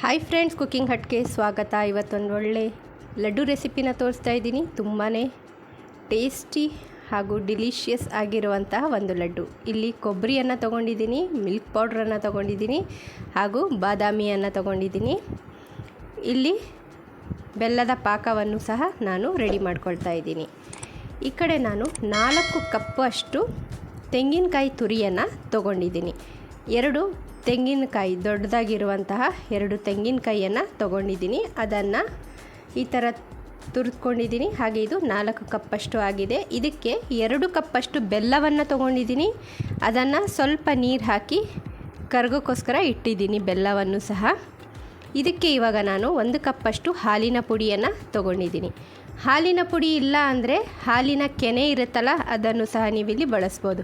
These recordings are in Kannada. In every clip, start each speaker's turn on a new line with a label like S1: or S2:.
S1: ಹಾಯ್ ಫ್ರೆಂಡ್ಸ್ ಕುಕ್ಕಿಂಗ್ ಹಟ್ಗೆ ಸ್ವಾಗತ ಇವತ್ತೊಂದು ಒಳ್ಳೆ ಲಡ್ಡು ರೆಸಿಪಿನ ತೋರಿಸ್ತಾ ಇದ್ದೀನಿ. ತುಂಬಾ ಟೇಸ್ಟಿ ಹಾಗೂ ಡಿಲಿಷಿಯಸ್ ಆಗಿರುವಂತಹ ಒಂದು ಲಡ್ಡು ಇಲ್ಲಿ ಕೊಬ್ಬರಿಯನ್ನು ತೊಗೊಂಡಿದ್ದೀನಿ ಮಿಲ್ಕ್ ಪೌಡ್ರನ್ನು ತೊಗೊಂಡಿದ್ದೀನಿ ಹಾಗೂ ಬಾದಾಮಿಯನ್ನು ತೊಗೊಂಡಿದ್ದೀನಿ. ಇಲ್ಲಿ ಬೆಲ್ಲದ ಪಾಕವನ್ನು ಸಹ ನಾನು ರೆಡಿ ಮಾಡ್ಕೊಳ್ತಾ ಇದ್ದೀನಿ. ಈ ಕಡೆ ನಾನು ನಾಲ್ಕು ಕಪ್ಪು ಅಷ್ಟು ತೆಂಗಿನಕಾಯಿ ತುರಿಯನ್ನು ತೊಗೊಂಡಿದ್ದೀನಿ. ಎರಡು ತೆಂಗಿನಕಾಯಿ, ದೊಡ್ಡದಾಗಿರುವಂತಹ ಎರಡು ತೆಂಗಿನಕಾಯಿಯನ್ನು ತೊಗೊಂಡಿದ್ದೀನಿ. ಅದನ್ನು ಈ ಥರ ತುರಿದ್ಕೊಂಡಿದ್ದೀನಿ. ಹಾಗೆ ಇದು ನಾಲ್ಕು ಕಪ್ಪಷ್ಟು ಆಗಿದೆ. ಇದಕ್ಕೆ ಎರಡು ಕಪ್ಪಷ್ಟು ಬೆಲ್ಲವನ್ನು ತೊಗೊಂಡಿದ್ದೀನಿ. ಅದನ್ನು ಸ್ವಲ್ಪ ನೀರು ಹಾಕಿ ಕರ್ಗೋಕ್ಕೋಸ್ಕರ ಇಟ್ಟಿದ್ದೀನಿ ಬೆಲ್ಲವನ್ನು ಸಹ. ಇದಕ್ಕೆ ಇವಾಗ ನಾನು ಒಂದು ಕಪ್ಪಷ್ಟು ಹಾಲಿನ ಪುಡಿಯನ್ನು ತೊಗೊಂಡಿದ್ದೀನಿ. ಹಾಲಿನ ಪುಡಿ ಇಲ್ಲ ಅಂದರೆ ಹಾಲಿನ ಕೆನೆ ಇರುತ್ತಲ್ಲ, ಅದನ್ನು ಸಹ ನೀವಿಲ್ಲಿ ಬಳಸ್ಬೋದು.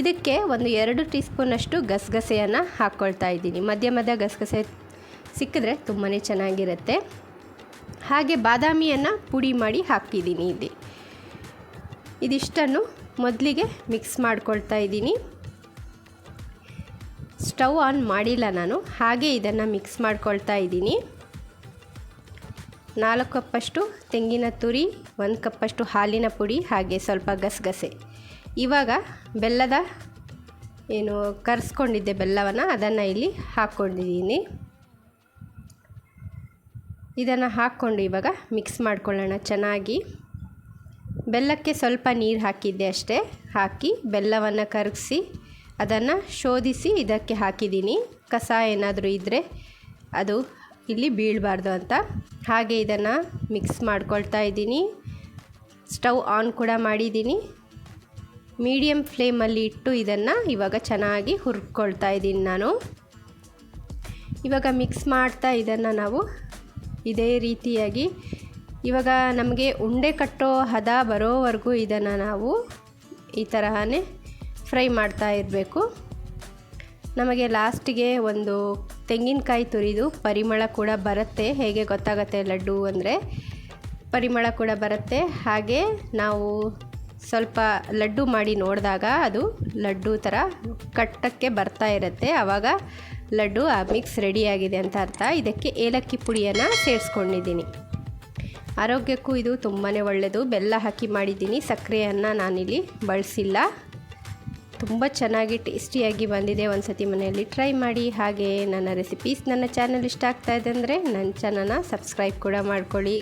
S1: ಇದಕ್ಕೆ ಒಂದು ಎರಡು ಟೀ ಸ್ಪೂನಷ್ಟು ಗಸಗಸೆಯನ್ನು ಹಾಕ್ಕೊಳ್ತಾ ಇದ್ದೀನಿ. ಮಧ್ಯ ಮಧ್ಯ ಗಸಗಸೆ ಸಿಕ್ಕಿದ್ರೆ ತುಂಬಾ ಚೆನ್ನಾಗಿರುತ್ತೆ. ಹಾಗೆ ಬಾದಾಮಿಯನ್ನು ಪುಡಿ ಮಾಡಿ ಹಾಕಿದ್ದೀನಿ ಇಲ್ಲಿ. ಇದಿಷ್ಟನ್ನು ಮೊದಲಿಗೆ ಮಿಕ್ಸ್ ಮಾಡ್ಕೊಳ್ತಾ ಇದ್ದೀನಿ. ಸ್ಟವ್ ಆನ್ ಮಾಡಿಲ್ಲ ನಾನು, ಹಾಗೆ ಇದನ್ನು ಮಿಕ್ಸ್ ಮಾಡ್ಕೊಳ್ತಾ ಇದ್ದೀನಿ. ನಾಲ್ಕು ಕಪ್ಪಷ್ಟು ತೆಂಗಿನ ತುರಿ, ಒಂದು ಕಪ್ಪಷ್ಟು ಹಾಲಿನ ಪುಡಿ ಹಾಗೆ ಸ್ವಲ್ಪ ಗಸಗಸೆ. ಇವಾಗ ಬೆಲ್ಲದ ಏನು ಕರೆಸ್ಕೊಂಡಿದ್ದೆ ಬೆಲ್ಲವನ್ನು, ಅದನ್ನು ಇಲ್ಲಿ ಹಾಕ್ಕೊಂಡಿದ್ದೀನಿ. ಇದನ್ನು ಹಾಕ್ಕೊಂಡು ಇವಾಗ ಮಿಕ್ಸ್ ಮಾಡ್ಕೊಳ್ಳೋಣ ಚೆನ್ನಾಗಿ. ಬೆಲ್ಲಕ್ಕೆ ಸ್ವಲ್ಪ ನೀರು ಹಾಕಿದ್ದೆ ಅಷ್ಟೇ. ಹಾಕಿ ಬೆಲ್ಲವನ್ನು ಕರಗಿಸಿ ಅದನ್ನು ಶೋಧಿಸಿ ಇದಕ್ಕೆ ಹಾಕಿದ್ದೀನಿ. ಕಸ ಏನಾದರೂ ಇದ್ದರೆ ಅದು ಇಲ್ಲಿ ಬೀಳಬಾರ್ದು ಅಂತ. ಹಾಗೆ ಇದನ್ನು ಮಿಕ್ಸ್ ಮಾಡ್ಕೊಳ್ತಾ ಇದ್ದೀನಿ. ಸ್ಟವ್ ಆನ್ ಕೂಡ ಮಾಡಿದ್ದೀನಿ. ಮೀಡಿಯಮ್ ಫ್ಲೇಮಲ್ಲಿ ಇಟ್ಟು ಇದನ್ನು ಇವಾಗ ಚೆನ್ನಾಗಿ ಹುರ್ಕೊಳ್ತಾ ಇದ್ದೀನಿ ನಾನು. ಇವಾಗ ಮಿಕ್ಸ್ ಮಾಡ್ತಾ ಇದನ್ನು ನಾವು ಇದೇ ರೀತಿಯಾಗಿ ಇವಾಗ ನಮಗೆ ಉಂಡೆ ಕಟ್ಟೋ ಹದ ಬರೋವರೆಗೂ ಇದನ್ನು ನಾವು ಈ ತರಹನೇ ಫ್ರೈ ಮಾಡ್ತಾ ಇರಬೇಕು. ನಮಗೆ ಲಾಸ್ಟಿಗೆ ಒಂದು ತೆಂಗಿನಕಾಯಿ ತುರಿದು ಪರಿಮಳ ಕೂಡ ಬರುತ್ತೆ. ಹೇಗೆ ಗೊತ್ತಾಗುತ್ತೆ ಲಡ್ಡು ಅಂದರೆ ಪರಿಮಳ ಕೂಡ ಬರುತ್ತೆ. ಹಾಗೆ ನಾವು ಸ್ವಲ್ಪ ಲಡ್ಡು ಮಾಡಿ ನೋಡಿದಾಗ ಅದು ಲಡ್ಡು ಥರ ಕಟ್ಟಕ್ಕೆ ಬರ್ತಾ ಇರುತ್ತೆ. ಆವಾಗ ಲಡ್ಡು ಆ ಮಿಕ್ಸ್ ರೆಡಿಯಾಗಿದೆ ಅಂತ ಅರ್ಥ. ಇದಕ್ಕೆ ಏಲಕ್ಕಿ ಪುಡಿಯನ್ನು ಸೇರಿಸ್ಕೊಂಡಿದ್ದೀನಿ. ಆರೋಗ್ಯಕ್ಕೂ ಇದು ತುಂಬಾ ಒಳ್ಳೆಯದು ಬೆಲ್ಲ ಹಾಕಿ ಮಾಡಿದ್ದೀನಿ. ಸಕ್ಕರೆಯನ್ನು ನಾನಿಲ್ಲಿ ಬಳಸಿಲ್ಲ. ತುಂಬ ಚೆನ್ನಾಗಿ ಟೇಸ್ಟಿಯಾಗಿ ಬಂದಿದೆ ಒಂದು ಸತಿ ಮನೆಯಲ್ಲಿ ಟ್ರೈ ಮಾಡಿ. ಹಾಗೆ ನನ್ನ ರೆಸಿಪೀಸ್ ನನ್ನ ಚಾನಲ್ ಇಷ್ಟ ಆಗ್ತಾ ಇದೆ ಅಂದರೆ ನನ್ನ ಚಾನಲ್ನ ಸಬ್ಸ್ಕ್ರೈಬ್ ಕೂಡ ಮಾಡ್ಕೊಳ್ಳಿ.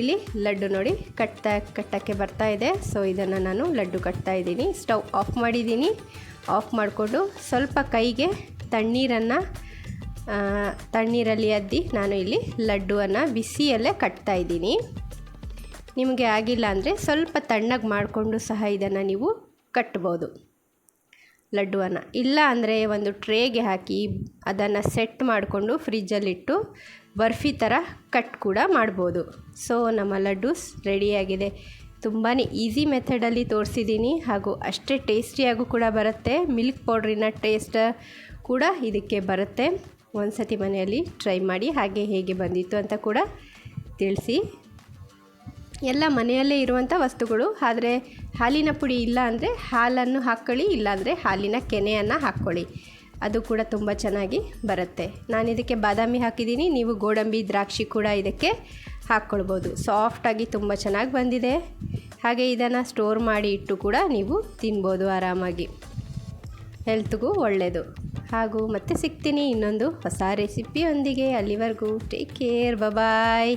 S1: ಇಲ್ಲಿ ಲಡ್ಡು ನೋಡಿ ಕಟ್ತಾ ಕಟ್ಟಕ್ಕೆ ಬರ್ತಾ ಇದೆ. ಸೊ ಇದನ್ನು ನಾನು ಲಡ್ಡು ಕಟ್ತಾ ಇದ್ದೀನಿ. ಸ್ಟವ್ ಆಫ್ ಮಾಡಿದ್ದೀನಿ. ಆಫ್ ಮಾಡಿಕೊಂಡು ಸ್ವಲ್ಪ ಕೈಗೆ ತಣ್ಣೀರನ್ನು ತಣ್ಣೀರಲ್ಲಿ ಅದ್ದಿ ನಾನು ಇಲ್ಲಿ ಲಡ್ಡುವನ್ನು ಬಿಸಿಯಲ್ಲೇ ಕಟ್ತಾ ಇದ್ದೀನಿ. ನಿಮಗೆ ಆಗಿಲ್ಲ ಅಂದರೆ ಸ್ವಲ್ಪ ತಣ್ಣಗೆ ಮಾಡಿಕೊಂಡು ಸಹ ಇದನ್ನು ನೀವು ಕಟ್ಬೋದು. ಲಡ್ಡುವನ್ನು. ಇಲ್ಲ ಅಂದರೆ ಒಂದು ಟ್ರೇಗೆ ಹಾಕಿ ಅದನ್ನು ಸೆಟ್ ಮಾಡಿಕೊಂಡು ಫ್ರಿಜ್ಜಲ್ಲಿಟ್ಟು ಬರ್ಫಿ ಥರ ಕಟ್ ಕೂಡ ಮಾಡ್ಬೋದು. ಸೊ, ನಮ್ಮ ಲಡ್ಡೂಸ್ ರೆಡಿಯಾಗಿದೆ. ತುಂಬಾ ಈಸಿ ಮೆಥಡಲ್ಲಿ ತೋರಿಸಿದ್ದೀನಿ ಹಾಗೂ ಅಷ್ಟೇ ಟೇಸ್ಟಿಯಾಗೂ ಕೂಡ ಬರುತ್ತೆ. ಮಿಲ್ಕ್ ಪೌಡ್ರಿನ ಟೇಸ್ಟ್ ಕೂಡ ಇದಕ್ಕೆ ಬರುತ್ತೆ. ಒಂದು ಸತಿ ಮನೆಯಲ್ಲಿ ಟ್ರೈ ಮಾಡಿ ಹಾಗೆ ಹೇಗೆ ಬಂದಿತ್ತು ಅಂತ ಕೂಡ ತಿಳಿಸಿ. ಎಲ್ಲ ಮನೆಯಲ್ಲೇ ಇರುವಂಥ ವಸ್ತುಗಳು. ಆದರೆ ಹಾಲಿನ ಪುಡಿ ಇಲ್ಲ ಅಂದರೆ ಹಾಲನ್ನು ಹಾಕ್ಕೊಳ್ಳಿ ಇಲ್ಲಾಂದರೆ ಹಾಲಿನ ಕೆನೆಯನ್ನು ಹಾಕ್ಕೊಳ್ಳಿ ಅದು ಕೂಡ ತುಂಬ ಚೆನ್ನಾಗಿ ಬರುತ್ತೆ. ನಾನು ಇದಕ್ಕೆ ಬಾದಾಮಿ ಹಾಕಿದ್ದೀನಿ. ನೀವು ಗೋಡಂಬಿ, ದ್ರಾಕ್ಷಿ ಕೂಡ ಇದಕ್ಕೆ ಹಾಕ್ಕೊಳ್ಬೋದು ಸಾಫ್ಟಾಗಿ ತುಂಬ ಚೆನ್ನಾಗಿ ಬಂದಿದೆ. ಹಾಗೆ ಇದನ್ನು ಸ್ಟೋರ್ ಮಾಡಿ ಇಟ್ಟು ಕೂಡ ನೀವು ತಿನ್ಬೋದು ಆರಾಮಾಗಿ. ಹೆಲ್ತ್ಗೂ ಒಳ್ಳೆಯದು ಹಾಗೂ ಮತ್ತೆ ಸಿಗ್ತೀನಿ ಇನ್ನೊಂದು ಹೊಸ ರೆಸಿಪಿಯೊಂದಿಗೆ ಅಲ್ಲಿವರೆಗೂ ಟೇಕ್ ಕೇರ್ ಬಾಯ್